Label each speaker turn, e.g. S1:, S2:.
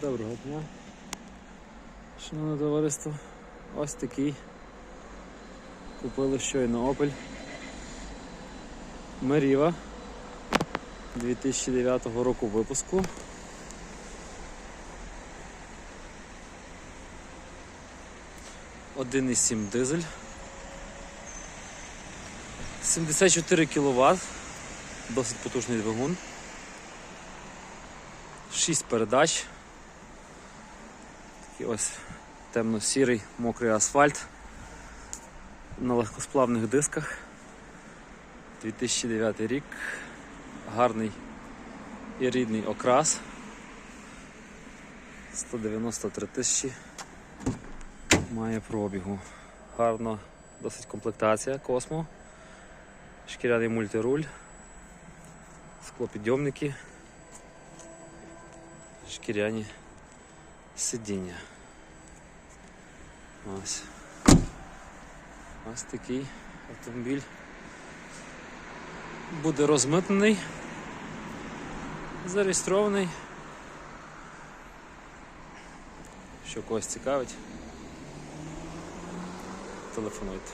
S1: Доброго дня. Шановне товариство, ось такий. Купили щойно Opel Meriva 2009 року випуску. Один дизель. 74 кВт. Досить потужний двигун. 6 передач. Такий ось темно-сірий мокрий асфальт на легкосплавних дисках. 2009 рік. Гарний і рідний окрас. 193 тисячі має пробігу. Гарна досить комплектація космо. Шкіряний мультируль, склопідйомники, шкіряні сидіння. Ось. Ось такий автомобіль буде розмитнений, зареєстрований. Що когось цікавить, телефонуйте.